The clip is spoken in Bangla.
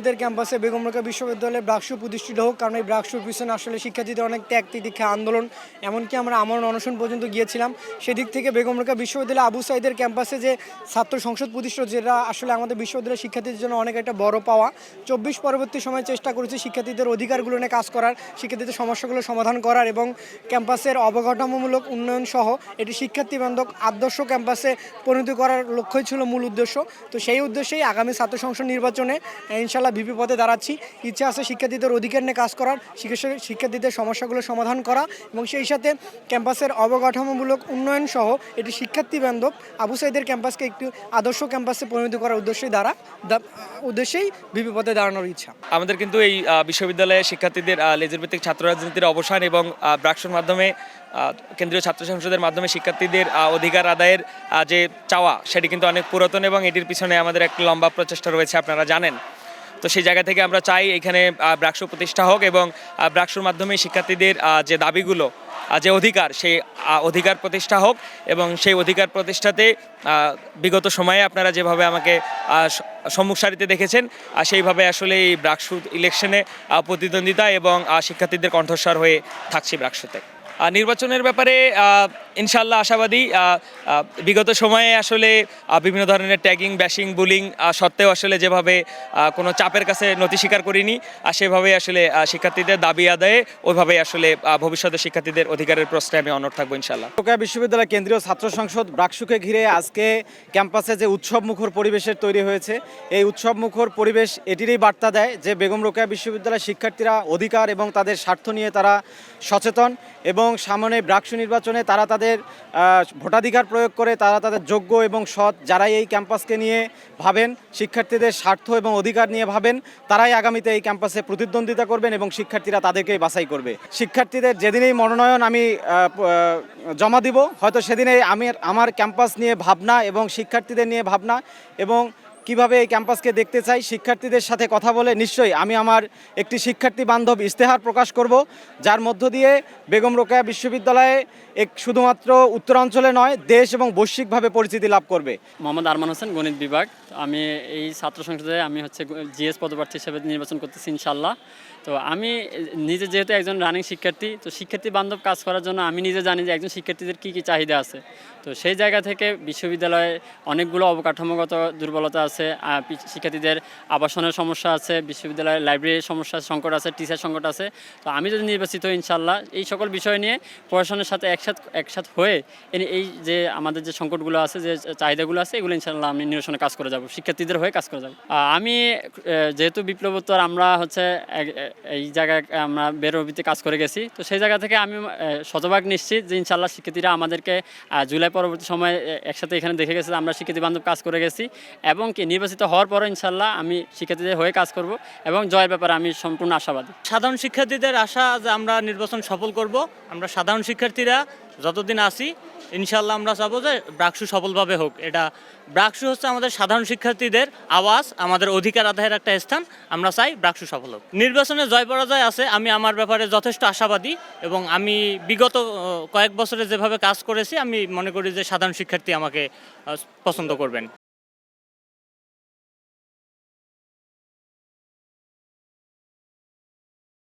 এদের ক্যাম্পাসে বেগম রোকা বিশ্ববিদ্যালয়ে ব্রাকসু প্রতিষ্ঠিত হোক কারণ এই ব্রাকসুর পিছনে আসলে শিক্ষার্থীদের অনেক ত্যাগ তিতিক্ষা আন্দোলন। এমনকি আমরা আমরণ অনশন পর্যন্ত গিয়েছিলাম। সেদিক থেকে বেগম রোকা বিশ্ববিদ্যালয় আবু সাইদের ক্যাম্পাসে যে ছাত্র সংসদ প্রতিষ্ঠিত যেটা আসলে আমাদের বিশ্ববিদ্যালয়ের শিক্ষার্থীদের জন্য অনেক একটা বড় পাওয়া। চব্বিশ পরবর্তী সময় চেষ্টা করেছি শিক্ষার্থীদের অধিকারগুলো নিয়ে কাজ করার শিক্ষার্থীদের সমস্যাগুলো সমাধান করার এবং ক্যাম্পাসের অবকাঠামোমূলক উন্নয়ন সহ এটি শিক্ষার্থী বান্ধব আদর্শ ক্যাম্পাসে পরিণত করার লক্ষ্যই ছিল মূল উদ্দেশ্য। তো সেই উদ্দেশ্যেই আগামী ছাত্র সংসদ নির্বাচনে আহ, ইনশাল্লাহ ভিপি পদে দাঁড়াচ্ছি। ইচ্ছা আছে শিক্ষার্থীদের অধিকার নিয়ে কাজ করার শিক্ষার্থীদের সমস্যাগুলো সমাধান করা এবং সেই সাথে ক্যাম্পাসের অবকাঠামোমূলক উন্নয়ন সহ এটি শিক্ষার্থী বান্ধব আবু সাইদের ক্যাম্পাসকে একটু আদর্শ ক্যাম্পাসে পরিণত করার উদ্দেশ্যেই দ্বারা উদ্দেশ্যেই ভিপি পদে দাঁড়ানোর ইচ্ছা। আমাদের কিন্তু এই বিশ্ববিদ্যালয়ে শিক্ষার্থীদের লেজের ভিত্তিক ছাত্র রাজনীতির অবসান এবং ব্রাকসুর মাধ্যমে কেন্দ্রীয় ছাত্র সংসদের মাধ্যমে শিক্ষার্থীদের অধিকার আদায়ের যে চাওয়া, সেটি কিন্তু অনেক পুরাতন এবং এটির পিছনে আমাদের একটা লম্বা প্রচেষ্টা রয়েছে, আপনারা জানেন। তো সেই জায়গা থেকে আমরা চাই এখানে আহ, প্রতিষ্ঠা হোক এবং আহ, ব্রাকসুর মাধ্যমে শিক্ষার্থীদের যে দাবিগুলো যে অধিকার সেই অধিকার প্রতিষ্ঠা হোক এবং সেই অধিকার প্রতিষ্ঠাতে বিগত সময়ে আপনারা যেভাবে আমাকে সম্মুখ সারিতে দেখেছেন আর সেইভাবে আসলে এই ব্রাকসু ইলেকশনে প্রতিদ্বন্দ্বিতা এবং শিক্ষার্থীদের কণ্ঠস্বর হয়ে থাকছি ব্রাকসুতে নির্বাচনের ব্যাপারে ইনশাল্লাহ আশাবাদী বিগত সময়ে আসলে বিভিন্ন ধরনের ট্যাগিং ব্যাশিং বুলিং সত্ত্বেও আসলে যেভাবে কোনো চাপের কাছে নথি স্বীকার করিনি, আর সেভাবে আসলে শিক্ষার্থীদের দাবি আদায়ে ওইভাবে আসলে ভবিষ্যতে শিক্ষার্থীদের অধিকারের প্রশ্নে আমি অনড় থাকব ইনশাল্লাহ রোকেয়া বিশ্ববিদ্যালয় কেন্দ্রীয় ছাত্র সংসদ ব্রাকসুকে ঘিরে আজকে ক্যাম্পাসে যে উৎসব মুখর পরিবেশের তৈরি হয়েছে, এই উৎসব মুখর পরিবেশ এটিরই বার্তা দেয় যে বেগম রোকেয়া বিশ্ববিদ্যালয়ের শিক্ষার্থীরা অধিকার এবং তাদের স্বার্থ নিয়ে তারা সচেতন এবং সামনে ব্রাকসু নির্বাচনে তারা তাদের আহ, ভোটাধিকার প্রয়োগ করে তারা তাদের যোগ্য এবং সৎ যারাই এই ক্যাম্পাসকে নিয়ে ভাবেন শিক্ষার্থীদের স্বার্থ এবং অধিকার নিয়ে ভাবেন তারাই আগামীতে এই ক্যাম্পাসে প্রতিদ্বন্দ্বিতা করবেন এবং শিক্ষার্থীরা তাদেরকেই বাছাই করবে। শিক্ষার্থীদের যেদিনেই মনোনয়ন আমি জমা দিব হয়তো সেদিনেই আমি আমার ক্যাম্পাস নিয়ে ভাবনা এবং শিক্ষার্থীদের নিয়ে ভাবনা এবং কীভাবে এই ক্যাম্পাসকে দেখতে চাই, শিক্ষার্থীদের সাথে কথা বলে নিশ্চয়ই আমি আমার একটি শিক্ষার্থী বান্ধব ইশতেহার প্রকাশ করব, যার মধ্য দিয়ে বেগম রোকেয়া বিশ্ববিদ্যালয়ে এক শুধুমাত্র উত্তরাঞ্চলে নয়, দেশ এবং বৈশ্বিকভাবে পরিচিতি লাভ করবে। মোহাম্মদ আরমান হোসেন, গণিত বিভাগ। আমি এই ছাত্র সংসদে আমি হচ্ছে জিএস পদপ্রার্থী হিসেবে নির্বাচন করতেছি ইনশাল্লাহ তো আমি নিজে যেহেতু একজন রানিং শিক্ষার্থী, তো শিক্ষার্থী বান্ধব কাজ করার জন্য আমি নিজে জানি যে একজন শিক্ষার্থীদের কী কী চাহিদা আছে। তো সেই জায়গা থেকে বিশ্ববিদ্যালয়ে অনেকগুলো অবকাঠামোগত দুর্বলতা আছে। পি- শিক্ষার্থীদের আবাসনের সমস্যা আছে, বিশ্ববিদ্যালয়ের লাইব্রেরির সমস্যা, সংকট আছে টিচার সংকট আছে। তো আমি যদি নির্বাচিত হই ইনশাল্লাহ এই সকল বিষয় নিয়ে প্রশাসনের সাথে একসাথ একসাথ হয়ে এই- যে আমাদের যে সংকটগুলো আছে, যে চাহিদাগুলো আছে, এগুলো ইনশাল্লাহ আমি নিরসনে কাজ করে যাব, শিক্ষার্থীদের হয়ে কাজ করে যাব। আমি যেহেতু বিপ্লবোত্তর আমরা হচ্ছে এই জায়গায় আমরা বেরোবিতে কাজ করে গেছি, তো সেই জায়গা থেকে আমি শতভাগ নিশ্চিত যে ইনশাল্লাহ শিক্ষার্থীরা আমাদেরকে জুলাই পরবর্তী সময়ে একসাথে এখানে দেখে গেছে আমরা শিক্ষার্থী বান্ধব কাজ করে গেছি এবং কি নির্বাচিত হওয়ার পরও ইনশাল্লাহ আমি শিক্ষার্থীদের হয়ে কাজ করব এবং জয়ের ব্যাপারে আমি সম্পূর্ণ আশাবাদী। সাধারণ শিক্ষার্থীদের আশা যে আমরা নির্বাচন সফল করব, আমরা সাধারণ শিক্ষার্থীরা যতদিন আসি ইনশাল্লাহ আমরা চাবো যে ব্রাকসু সফলভাবে হোক। এটা ব্রাকসু হচ্ছে আমাদের সাধারণ শিক্ষার্থীদের আওয়াজ, আমাদের অধিকার আদায়ের একটা স্থান। আমরা চাই ব্রাকসু সফল হোক। নির্বাচনে জয় পরাজয় আছে, আমি আমার ব্যাপারে যথেষ্ট আশাবাদী এবং আমি বিগত কয়েক বছরে যেভাবে কাজ করেছি, আমি মনে করি যে সাধারণ শিক্ষার্থী আমাকে পছন্দ করবেন।